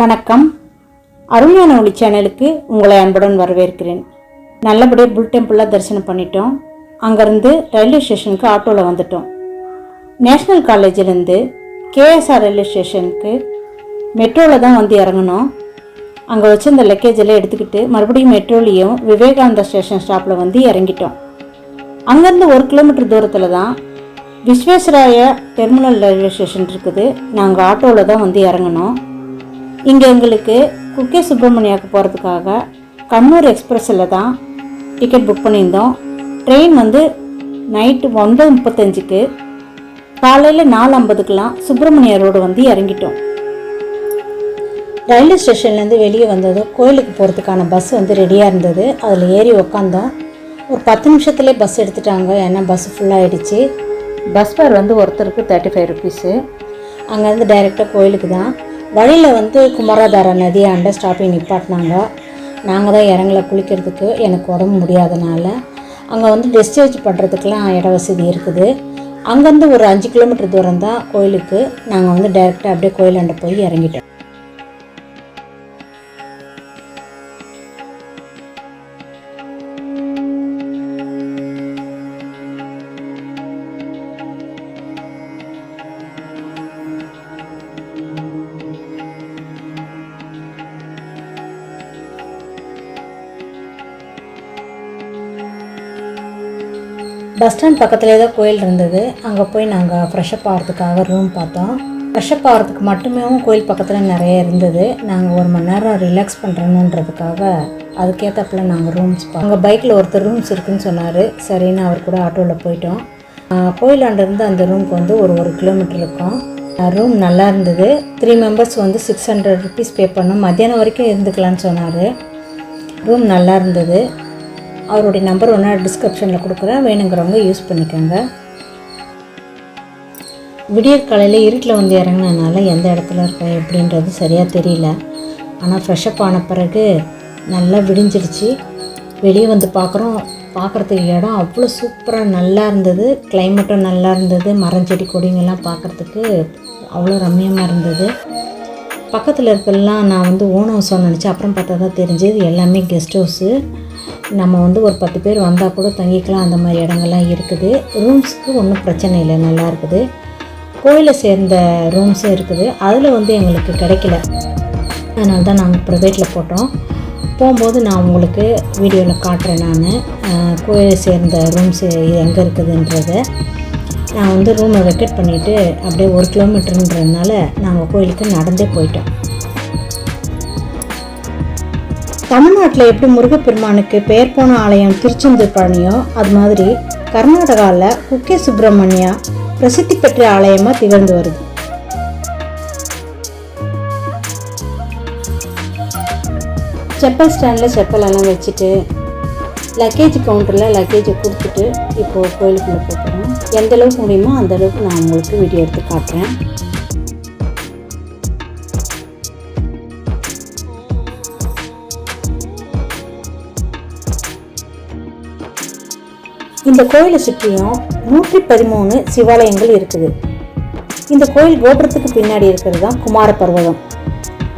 வணக்கம். அருமையான ஒளி சேனலுக்கு உங்களை அன்புடன் வரவேற்கிறேன். நல்லபடியாக புல் டெம்பிளாக தரிசனம் பண்ணிட்டோம். அங்கேருந்து ரயில்வே ஸ்டேஷனுக்கு ஆட்டோவில் வந்துட்டோம். நேஷ்னல் காலேஜிலேருந்து கேஎஸ்ஆர் ரயில்வே ஸ்டேஷனுக்கு மெட்ரோவில் தான் வந்து இறங்கணும் அங்கே வச்சு லக்கேஜ் எல்லாம் எடுத்துக்கிட்டு மறுபடியும் மெட்ரோலையும் விவேகானந்தா ஸ்டேஷன் ஸ்டாப்பில் வந்து இறங்கிட்டோம். அங்கேருந்து ஒரு கிலோமீட்டர் தூரத்தில் தான் விஸ்வேஸ்வராய டெர்மினல் ரயில்வே ஸ்டேஷன் இருக்குது. நாங்கள் ஆட்டோவில் தான் வந்து இறங்கினோம். இங்கே எங்களுக்கு குக்கே சுப்பிரமணியாவுக்கு போகிறதுக்காக கண்ணூர் எக்ஸ்பிரஸில் தான் டிக்கெட் புக் பண்ணியிருந்தோம். ட்ரெயின் வந்து நைட்டு ஒன்பது முப்பத்தஞ்சுக்கு காலையில் நாலு ஐம்பதுக்கெலாம் சுப்பிரமணிய ரோடு வந்து இறங்கிட்டோம். ரயில்வே ஸ்டேஷன்லேருந்து வெளியே வந்ததும் கோயிலுக்கு போகிறதுக்கான பஸ் வந்து ரெடியாக இருந்தது. அதில் ஏறி உக்காந்தோம். ஒரு பத்து நிமிஷத்துலேயே பஸ் எடுத்துட்டாங்க. ஏன்னா பஸ் ஃபுல்லாகிடுச்சு பஸ் ஃபேர் வந்து ஒருத்தருக்கு தேர்ட்டி ஃபைவ் ருபீஸு அங்கேருந்து டைரெக்டாக கோயிலுக்கு தான். வழியில் வந்து குமாராதாரா நதியாண்ட ஸ்டாப்பிங் நிப்பாட்டினாங்க. நாங்கள் தான் இறங்கல குளிக்கிறதுக்கு. எனக்கு உடம்பு முடியாதனால. அங்கே வந்து டிஸ்சார்ஜ் பண்ணுறதுக்கெலாம் இட வசதி இருக்குது. அங்கேருந்து ஒரு அஞ்சு கிலோமீட்டர் தூரம் தான் கோயிலுக்கு. நாங்கள் வந்து டைரெக்டாக அப்படியே கோயிலாண்ட போய் இறங்கிட்டோம். பஸ் ஸ்டாண்ட் பக்கத்துலேயே தான் கோயில் இருந்தது. அங்கே போய் நாங்கள் ஃப்ரெஷ்அப் ஆகிறதுக்காக ரூம் பார்த்தோம். ஃப்ரெஷ்அப் ஆகிறதுக்கு மட்டுமே கோயில் பக்கத்தில் நிறைய இருந்தது. நாங்கள் ஒரு மணி நேரம் ரிலாக்ஸ் பண்ணுறணுன்றதுக்காக அதுக்கேற்றப்பில் நாங்கள் ரூம்ஸ் அங்கே பைக்கில் ஒருத்தர் ரூம்ஸ் இருக்குன்னு சொன்னார். சரின்னு அவர் கூட ஆட்டோவில் போயிட்டோம். கோயிலாண்டிருந்து அந்த ரூமுக்கு வந்து ஒரு ஒரு கிலோமீட்டர் இருக்கும். ரூம் நல்லா இருந்தது. த்ரீ மெம்பர்ஸ் வந்து சிக்ஸ் ஹண்ட்ரட் ருபீஸ் பே பண்ணோம். மத்தியானம் வரைக்கும் இருந்துக்கலான்னு சொன்னார். ரூம் நல்லா இருந்தது. அவருடைய நம்பர் ஒன்றா டிஸ்கிரிப்ஷனில் கொடுக்குறேன். வேணுங்கிறவங்க யூஸ் பண்ணிக்கோங்க. விடியற் காலையில் இருட்டில் வந்து இறங்கினதுனால எந்த இடத்துல இருக்கேன் எப்படின்றது சரியாக தெரியல. ஆனால் ஃப்ரெஷ்அப் ஆன பிறகு நல்லா விடிஞ்சிடுச்சு வெளியே வந்து பார்க்குறோம் பார்க்குறதுக்கு இடம் அவ்வளோ சூப்பராக நல்லா இருந்தது. கிளைமேட்டும் நல்லா இருந்தது. மரம் செடி கொடிங்கெல்லாம் பார்க்குறதுக்கு அவ்வளோ ரம்மியமாக இருந்தது. பக்கத்தில் இருக்கலாம் நான் வந்து ஓன் ஹவுஸாக நினச்சேன். அப்புறம் பார்த்தா தான் தெரிஞ்சது. எல்லாமே கெஸ்ட் ஹவுஸு நம்ம வந்து ஒரு பத்து பேர் வந்தால் கூட தங்கிக்கலாம் அந்த மாதிரி இடங்கள்லாம் இருக்குது. ரூம்ஸுக்கு ஒன்றும் பிரச்சனை இல்லை நல்லா இருக்குது. கோயிலை சேர்ந்த ரூம்ஸும் இருக்குது. அதில் வந்து எங்களுக்கு கிடைக்கல. அதனால தான் நாங்கள் ப்ரைவேட்டில் போட்டோம். போகும்போது நான் உங்களுக்கு வீடியோவில் காட்டுறேன் நான். கோயிலை சேர்ந்த ரூம்ஸ் எங்கே இருக்குதுன்றதை. நான் வந்து ரூமை வெக்கெட் பண்ணிவிட்டு அப்படியே ஒரு கிலோமீட்டருன்றதுனால நாங்கள் கோயிலுக்கு நடந்தே போயிட்டோம். தமிழ்நாட்டில் எப்படி முருகப்பெருமானுக்கு பெயர் போன ஆலயம் திருச்செந்தூர் பழனியோ அது மாதிரி கர்நாடகாவில் குக்கே சுப்பிரமணியா பிரசித்தி பெற்ற ஆலயமாக திகழ்ந்து வருது. செப்பல் ஸ்டாண்டில் செப்பல் எல்லாம் வச்சுட்டு லக்கேஜ் கவுண்டரில் லக்கேஜை கொடுத்துட்டு இப்போது கோயிலுக்குள்ளே போகிறோம் எந்த அளவுக்கு முடியுமோ அந்த அளவுக்கு நான் உங்களுக்கு வீடியோ எடுத்து காட்டுறேன். இந்த கோயிலை சுற்றியும் நூற்றி பதிமூணு சிவாலயங்கள் இருக்குது. இந்த கோயில் கோபுரத்துக்கு பின்னாடி இருக்கிறது தான் குமார பர்வதம்.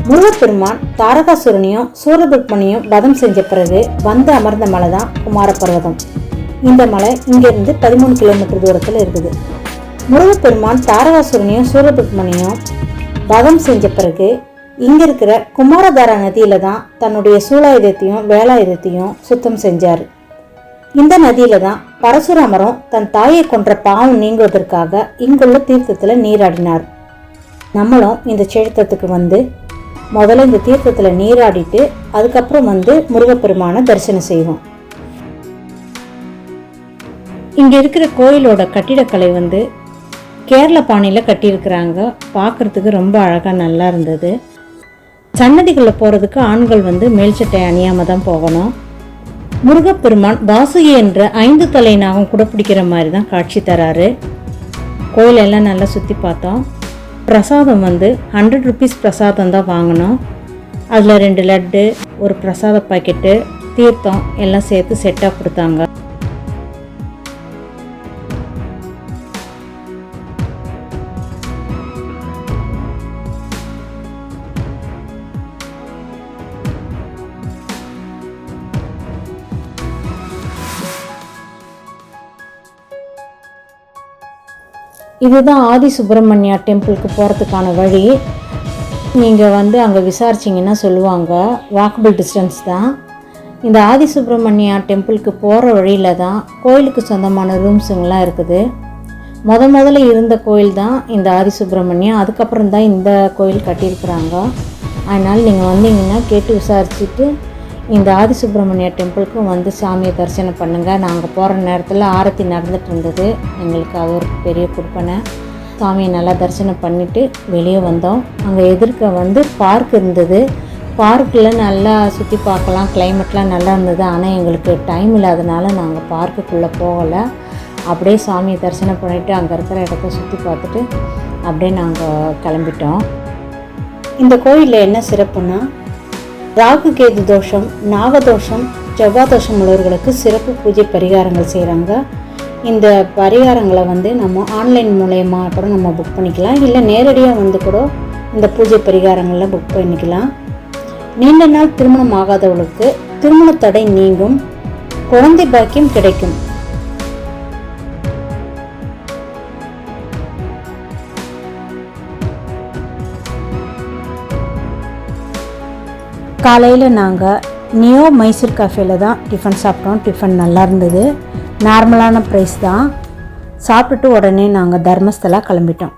முருகப்பெருமான் தாரகாசுரனையும் சூரபத்மனையும் வதம் செஞ்ச பிறகு வந்து அமர்ந்த மலை தான் குமார பர்வதம். இந்த மலை இங்கிருந்து பதிமூணு கிலோமீட்டர் தூரத்தில் இருக்குது. முருகப்பெருமான் தாரகாசுரனையும் சூரபத்மனையும் வதம் செஞ்ச பிறகு இங்கே இருக்கிற குமாரதாரா நதியில தான் தன்னுடைய சூலாயுதத்தையும் வேலாயுதத்தையும் சுத்தம் செஞ்சார். இந்த நதியில தான் பரசுராமரும் தன் தாயை கொன்ற பாவம் நீங்குவதற்காக இங்குள்ள தீர்த்தத்துல நீராடினார். நம்மளும் இந்த சேத்திரத்துக்கு வந்து முதல்ல இந்த தீர்த்தத்துல நீராடிட்டு அதுக்கப்புறம் வந்து முருகப்பெருமான தரிசனம் செய்வோம். இங்க இருக்கிற கோயிலோட கட்டிடக்கலை வந்து கேரள பாணியில் கட்டியிருக்கிறாங்க. பார்க்கறதுக்கு ரொம்ப அழகாக நல்லா இருந்தது. சன்னதிகளில் போகிறதுக்கு ஆண்கள் வந்து மேல் சட்டை அணியாமல் தான் போகணும். முருகப்பெருமான் வாசுகி என்ற ஐந்து தலை நாகம் கூட பிடிக்கிற மாதிரி தான் காட்சி தராரு. கோயிலெல்லாம் நல்லா சுற்றி பார்த்தோம். பிரசாதம் வந்து ஹண்ட்ரட் ருபீஸ் பிரசாதம் தான் வாங்கினோம். அதில் ரெண்டு லட்டு ஒரு பிரசாத பாக்கெட்டு தீர்த்தம் எல்லாம் சேர்த்து செட்டாக கொடுத்தாங்க. இதுதான் ஆதி சுப்பிரமணியா டெம்பிளுக்கு போகிறதுக்கான வழி. நீங்கள் வந்து அங்கே விசாரிச்சிங்கன்னா சொல்லுவாங்க. வாக்கபிள் டிஸ்டன்ஸ் தான். இந்த ஆதி சுப்பிரமணியா டெம்பிளுக்கு போகிற வழியில் தான் கோயிலுக்கு சொந்தமான ரூம்ஸுங்கெலாம் இருக்குது. முத முதல்ல இருந்த கோயில் தான் இந்த ஆதி சுப்பிரமணியம் அதுக்கப்புறம் தான் இந்த கோயில் கட்டியிருக்கிறாங்க. அதனால் நீங்கள் வந்தீங்கன்னா கேட்டு விசாரிச்சுட்டு இந்த ஆதிசுப்பிரமணிய டெம்பிளுக்கும் வந்து சாமியை தரிசனம் பண்ணுங்கள் நாங்கள் போகிற நேரத்தில் ஆரத்தி நடந்துட்டு இருந்தது. எங்களுக்கு அது ஒரு பெரிய கொடுப்பனை சாமியை நல்லா தரிசனம் பண்ணிவிட்டு வெளியே வந்தோம். அங்கே எதிர்க்க வந்து பார்க் இருந்தது. பார்க்கில் நல்லா சுற்றி பார்க்கலாம். கிளைமேட்லாம் நல்லா இருந்தது. ஆனால் எங்களுக்கு டைம் இல்லாதனால நாங்கள் பார்க்குக்குள்ளே போகலை. அப்படியே சாமியை தரிசனம் பண்ணிவிட்டு அங்கே இருக்கிற இடத்த சுற்றி பார்த்துட்டு அப்படியே நாங்கள் கிளம்பிட்டோம். இந்த கோயிலில் என்ன சிறப்புன்னா ராகு கேது தோஷம் நாகதோஷம் செவ்வாய் தோஷம் உள்ளவர்களுக்கு சிறப்பு பூஜை பரிகாரங்கள் செய்கிறாங்க இந்த பரிகாரங்களை வந்து நம்ம ஆன்லைன் மூலயமா கூட நம்ம புக் பண்ணிக்கலாம். இல்லை நேரடியாக வந்து கூட இந்த பூஜை பரிகாரங்களை புக் பண்ணிக்கலாம். நீண்ட நாள் திருமணம் ஆகாதவர்களுக்கு திருமண தடை நீங்கும். குழந்தை பாக்கியம் கிடைக்கும். காலையில் நாங்கள் நியோ மைசூர் கஃபேல தான் டிஃபன் சாப்பிட்டோம். டிஃபன் நல்லா இருந்தது. நார்மலான ப்ரைஸ் தான். சாப்பிட்டுட்டு உடனே நாங்கள் தர்மஸ்தலா கிளம்பிட்டோம்.